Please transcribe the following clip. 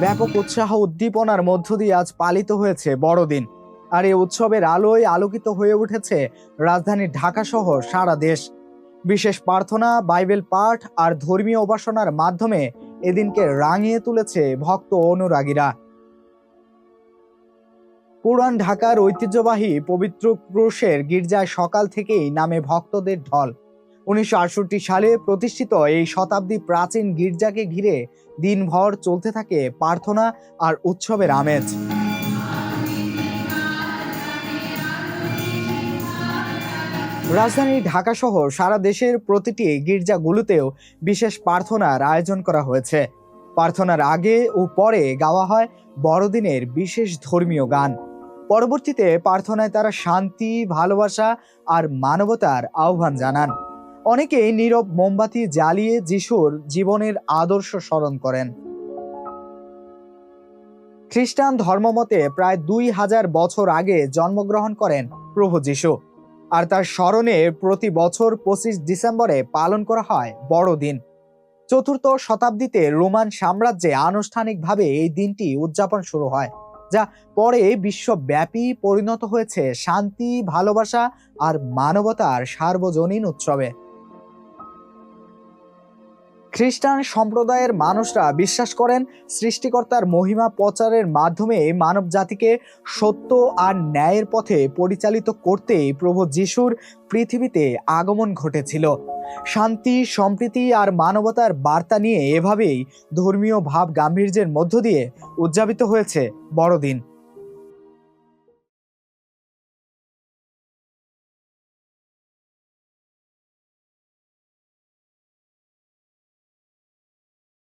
ব্যাপক উৎসাহ উদ্দীপনার মধ্য দিয়ে আজ পালিত হয়েছে বড়দিন। আর এই উৎসবের আলোয় আলোকিত হয়ে উঠেছে রাজধানী ঢাকা সহ সারা দেশ। বিশেষ প্রার্থনা, বাইবেল পাঠ আর ধর্মীয় উপাসনার মাধ্যমে এদিনকে রাঙিয়ে তুলেছে ভক্ত অনুরাগীরা। পুরান ঢাকার ঐতিহ্যবাহী পবিত্র ক্রুশের গির্জায় সকাল থেকেই নামে ভক্তদের ঢল। উনিশশো আটষট্টি সালে প্রতিষ্ঠিত এই শতাব্দী প্রাচীন গির্জাকে ঘিরে দিনভর চলতে থাকে প্রার্থনা আর উৎসবের আমেজ। রাজধানী ঢাকা সহ সারা দেশের প্রতিটি গির্জাগুলোতেও বিশেষ প্রার্থনার আয়োজন করা হয়েছে। প্রার্থনার আগে ও পরে গাওয়া হয় বড়দিনের বিশেষ ধর্মীয় গান। পরবর্তীতে প্রার্থনায় তারা শান্তি, ভালোবাসা আর মানবতার আহ্বান জানান। অনেকেই নীরব মোমবাতি জ্বালিয়ে যিশুর জীবনের আদর্শ স্মরণ করেন। খ্রিস্টান ধর্মমতে প্রায় দুই হাজার বছর আগে জন্মগ্রহণ করেন প্রভু যিশু। আর তার স্মরণে প্রতি বছর পঁচিশ ডিসেম্বরে পালন করা হয় বড়দিন। চতুর্থ শতাব্দীতে রোমান সাম্রাজ্যে আনুষ্ঠানিকভাবে এই দিনটি উদযাপন শুরু হয়, যা পরে বিশ্বব্যাপী পরিণত হয়েছে শান্তি, ভালোবাসা আর মানবতার সার্বজনীন উৎসবে। খ্রিস্টান সম্প্রদায়ের মানুষরা বিশ্বাস করেন সৃষ্টিকর্তার মহিমা প্রচারের মাধ্যমে মানব জাতিকে সত্য আর ন্যায়ের পথে পরিচালিত করতেই প্রভু যিশুর পৃথিবীতে আগমন ঘটেছিল। শান্তি, সম্প্রীতি আর মানবতার বার্তা নিয়ে এভাবেই ধর্মীয় ভাব গাম্ভীর্যের মধ্য দিয়ে উদযাপিত হয়েছে বড়দিন।